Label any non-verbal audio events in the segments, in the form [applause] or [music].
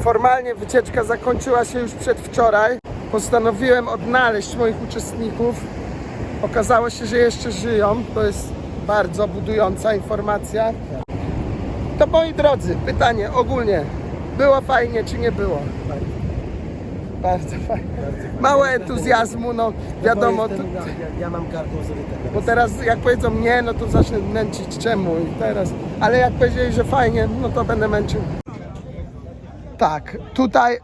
Formalnie wycieczka zakończyła się już przedwczoraj. Postanowiłem odnaleźć moich uczestników. Okazało się, że jeszcze żyją. To jest bardzo budująca informacja. To moi drodzy, pytanie ogólnie. Było fajnie czy nie było? Bardzo fajnie. Mało entuzjazmu, no wiadomo. To, ja mam gardło zryte. bo teraz jak powiedzą nie, no to zacznę męczyć czemu i teraz. Ale jak powiedzieli, że fajnie, no to będę męczył. Tak, tutaj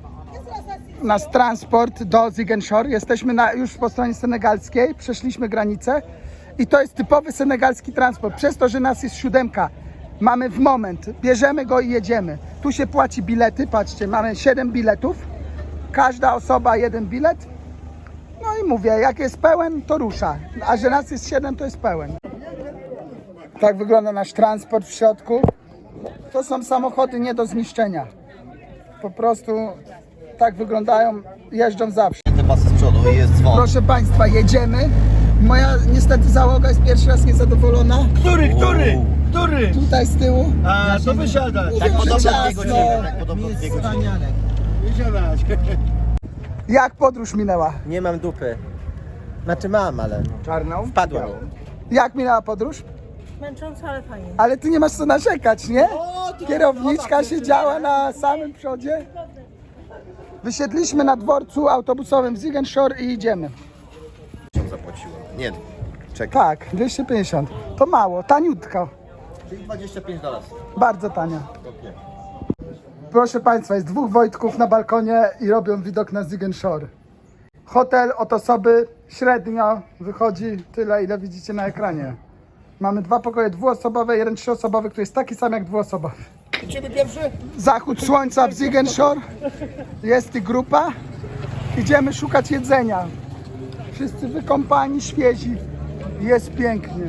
nasz transport do Ziguinchor. Jesteśmy na, już po stronie senegalskiej, przeszliśmy granicę i to jest typowy senegalski transport. Przez to, że nas jest siódemka, mamy w moment, bierzemy go i jedziemy. Tu się płaci bilety, patrzcie, mamy 7 biletów, każda osoba jeden bilet. No i mówię, jak jest pełen, to rusza, a że nas jest 7, to jest pełen. Tak wygląda nasz transport w środku. To są samochody nie do zniszczenia. Po prostu tak wyglądają, jeżdżą zawsze. te pasy z przodu i jest dzwon. Proszę Państwa, jedziemy. Moja niestety załoga jest pierwszy raz niezadowolona. Który, który? Który? Tutaj z tyłu. A, to wysiada. Mówię, Tak że podobno dwie godziny, no. tak podobno dwie godziny. Wysiadać. Jak podróż minęła? Nie mam dupy. Znaczy mam, ale Czarną. wpadła. Jak minęła podróż? Męcząco, ale fajnie. Ale ty nie masz co narzekać, nie? Kierowniczka siedziała na samym przodzie. Wysiedliśmy na dworcu autobusowym w Ziguinchor i idziemy. zapłaciłem. Nie, czekaj. Tak, 250. To mało, taniutko. Czyli 25 dolarów. Bardzo tania. Proszę Państwa, jest dwóch Wojtków na balkonie i robią widok na Ziguinchor. Hotel od osoby średnio wychodzi tyle, ile widzicie na ekranie. Mamy dwa pokoje dwuosobowe, jeden trzyosobowy, który jest taki sam jak dwuosobowy. Idziemy pierwszy? Zachód słońca w Ziguinchor. Jest i grupa. Idziemy szukać jedzenia. Wszyscy wykąpani, świezi. Jest pięknie.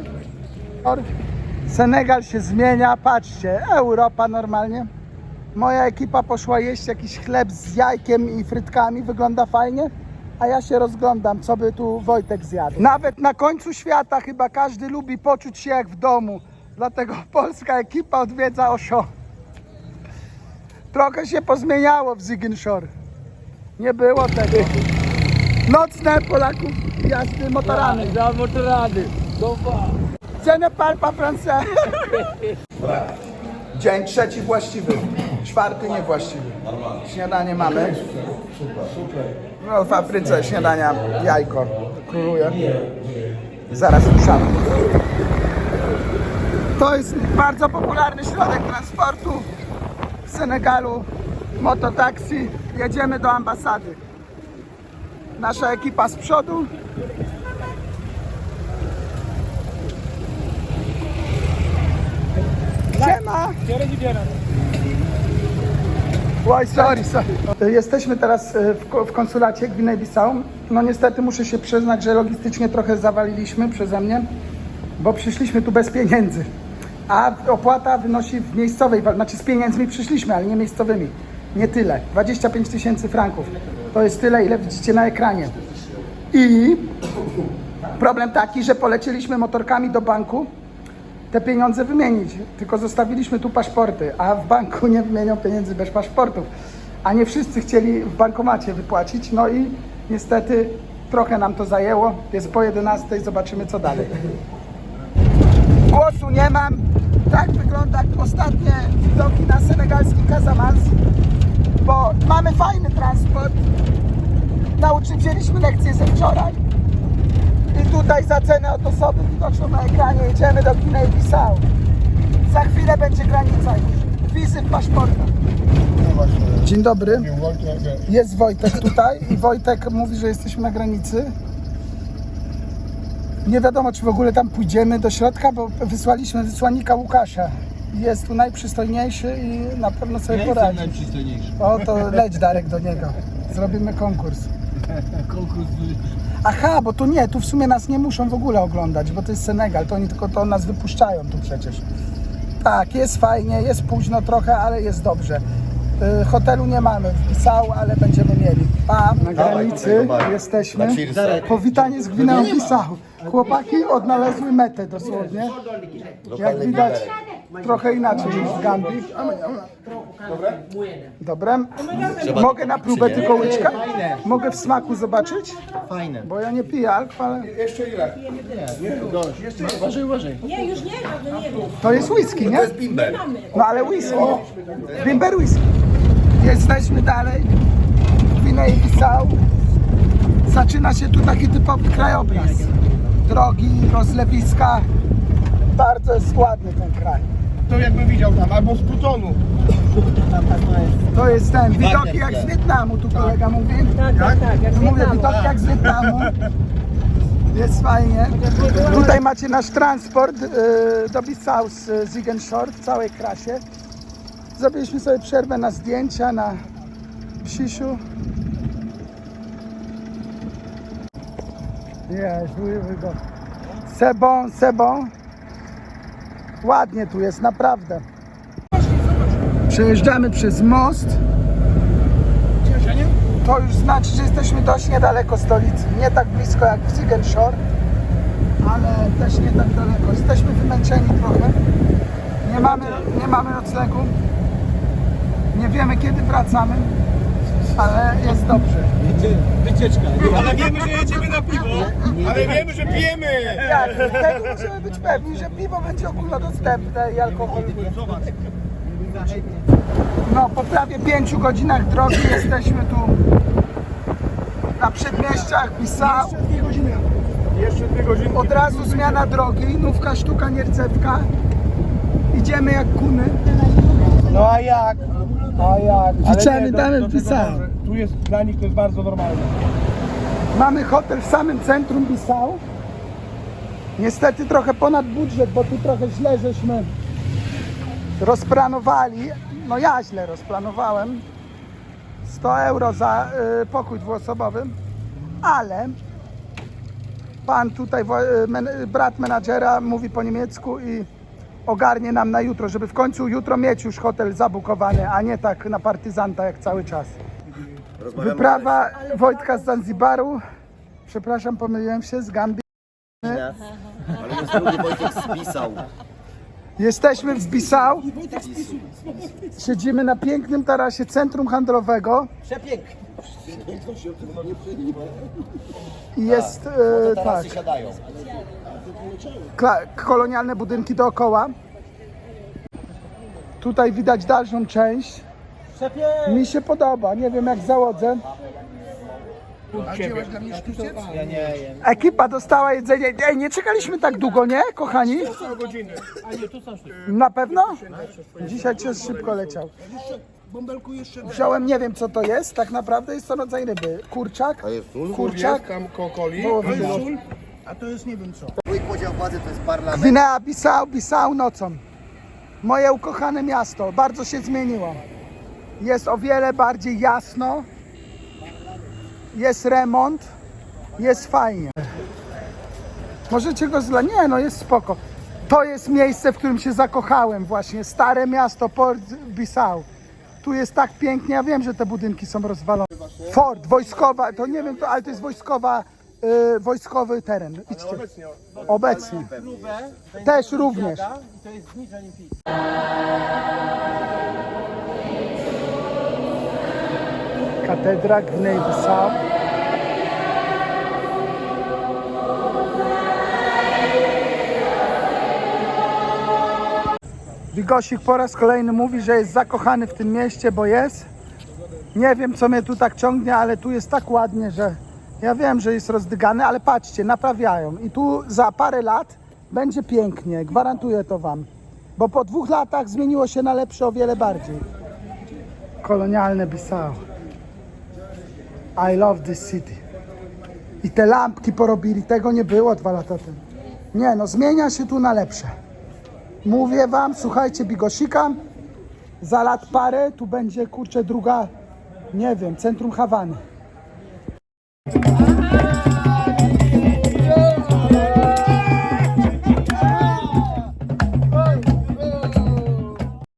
Senegal się zmienia, patrzcie, Europa normalnie. Moja ekipa poszła jeść jakiś chleb z jajkiem i frytkami, wygląda fajnie, a ja się rozglądam, co by tu Wojtek zjadł. Nawet na końcu świata chyba każdy lubi poczuć się jak w domu, dlatego polska ekipa odwiedza Osho. Trochę się pozmieniało w Ziguinchor. Nie było tego. Nocne Polaków jazdy motorami. Za ne parle pas français. Dzień trzeci właściwy, czwarty niewłaściwy. Śniadanie mamy. No w Afryce śniadania jajko króluje. Zaraz ruszamy. To jest bardzo popularny środek transportu w Senegalu. Mototaksi. Jedziemy do ambasady. Nasza ekipa z przodu, Siema! Oj, sorry, sorry. Jesteśmy teraz e, w, w konsulacie Gwinei-Bissau. No niestety muszę się przyznać, że logistycznie trochę zawaliliśmy przeze mnie, bo przyszliśmy tu bez pieniędzy. A opłata wynosi w miejscowej, znaczy z pieniędzmi przyszliśmy, ale nie miejscowymi. Nie tyle. 25 tysięcy franków. To jest tyle, ile widzicie na ekranie. I problem taki, że polecieliśmy motorkami do banku, te pieniądze wymienić, tylko zostawiliśmy tu paszporty, a w banku nie wymienią pieniędzy bez paszportów. A nie wszyscy chcieli w bankomacie wypłacić, no i niestety trochę nam to zajęło. Jest po 11, zobaczymy co dalej. Głosu nie mam. Tak wygląda ostatnie widoki na senegalski Casamance, bo mamy fajny transport. Nauczy, wzięliśmy lekcję ze wczoraj. I tutaj za cenę od osoby widoczną na ekranie jedziemy do Gwinei-Bissau. Za chwilę będzie granica już. Wizy w paszportach. Dzień dobry. Jest Wojtek tutaj i Wojtek mówi, że jesteśmy na granicy. Nie wiadomo, czy w ogóle tam pójdziemy do środka, bo wysłaliśmy wysłannika Łukasza. Jest tu najprzystojniejszy i na pewno sobie poradzi. O, to leć Darek do niego. Zrobimy konkurs. [laughs] Aha, bo tu nie, tu w sumie nas nie muszą w ogóle oglądać, bo to jest Senegal, to oni tylko to nas wypuszczają tu przecież. Tak, jest fajnie, jest późno trochę, ale jest dobrze. Y, Hotelu nie mamy w Bissau, ale będziemy mieli. A na granicy dawaj. jesteśmy. Powitanie z Gwineą Bissau. Chłopaki odnalazły metę dosłownie. Jak widać, trochę inaczej niż w Gambii. Dobre. Mogę na próbę tylko łyczka? Mogę w smaku zobaczyć? Fajne. Bo ja nie piję alko, ale Uważaj, uważaj. Nie, już nie, no nie wiem. to jest whisky, nie? Bimber. No ale whisky. Bimber whisky. Jesteśmy dalej. w Gwinei Bissau. Zaczyna się tu taki typowy krajobraz. Drogi, rozlewiska. Bardzo jest ładny ten kraj. To jakby widział tam, albo z Plutonu. To jest ten, widoki jak z Wietnamu, tu kolega mówi. Tak, tak, tak, jak z Mówię, Wietnamu. widoki jak z Wietnamu. Jest fajnie. Tutaj macie nasz transport y, do Bissau z y, Ziguinchor w całej krasie. Zrobiliśmy sobie przerwę na zdjęcia, na psisiu. Jest, we go. Sebą, sebą. Ładnie tu jest, naprawdę. Przejeżdżamy przez most. To już znaczy, że jesteśmy dość niedaleko stolicy. Nie tak blisko jak w Ziguinchor, ale też nie tak daleko. Jesteśmy wymęczeni trochę. Nie mamy, nie mamy noclegu. Nie wiemy kiedy wracamy, ale jest dobrze. Wycieczka. Ale wiemy, że jedziemy na piwo. Ale wiemy, że pijemy. Jak? Tego możemy być pewni, że piwo będzie ogólnodostępne i alkohol. No, po prawie pięciu godzinach drogi jesteśmy tu na przedmieściach Bissau. Dwie godziny. Jeszcze dwie godziny. Od razu zmiana drogi, nówka sztuka nierdzewka. Idziemy jak kuny. No a jak? A jak? Liczemy damy w Bissau. Tu jest, dla nich to jest bardzo normalne. Mamy hotel w samym centrum Bissau. Niestety trochę ponad budżet, bo tu trochę źle żeśmy rozplanowali. No ja źle rozplanowałem. 100 euro za y, pokój dwuosobowy, ale pan tutaj, wo- y, men, brat menadżera mówi po niemiecku i ogarnie nam na jutro, żeby w końcu jutro mieć już hotel zabukowany, a nie tak na partyzanta jak cały czas. Wyprawa Wojtka z Zanzibaru. Przepraszam, pomyliłem się z Gambii. Ale jest drugi Wojtek spisał. Jesteśmy w Bissau. Siedzimy na pięknym tarasie centrum handlowego. Przepięknie. I jest e, tak, siadają. Kolonialne budynki dookoła. Tutaj widać dalszą część. Mi się podoba, nie wiem jak załodze. Ekipa dostała jedzenie. Ej, nie czekaliśmy tak długo, nie, kochani? Na pewno? Dzisiaj czas szybko leciał. Wziąłem, nie wiem co to jest, tak naprawdę jest to rodzaj ryby. Kurczak, kurczak, wołowina. A to jest nie wiem co. Twój podział władzy to jest parlament. Gwinea Bissau, Bissau nocą. Moje ukochane miasto, bardzo się zmieniło. Jest o wiele bardziej jasno, jest remont, jest fajnie. Możecie go zla... Nie, no jest spoko. To jest miejsce, w którym się zakochałem właśnie. Stare miasto Port Bissau. Tu jest tak pięknie, ja wiem, że te budynki są rozwalone. Fort, wojskowa, to nie wiem, to, ale to jest wojskowa, y, wojskowy teren. Idźcie. Obecnie. Też również. I to jest znicz olimpijski. Katedra Gwinei-Bissau. Wigosik po raz kolejny mówi, że jest zakochany w tym mieście, bo jest. Nie wiem, co mnie tu tak ciągnie, ale tu jest tak ładnie, że ja wiem, że jest rozdygany, ale patrzcie, naprawiają. I tu za parę lat będzie pięknie, gwarantuję to Wam. Bo po dwóch latach zmieniło się na lepsze o wiele bardziej. Kolonialne Bissau. I love this city. I te lampki porobili, tego nie było dwa lata temu. Nie no, zmienia się tu na lepsze. Mówię wam, słuchajcie Bigosika, za lat parę tu będzie, kurczę, druga, nie wiem, centrum Hawany. Thank.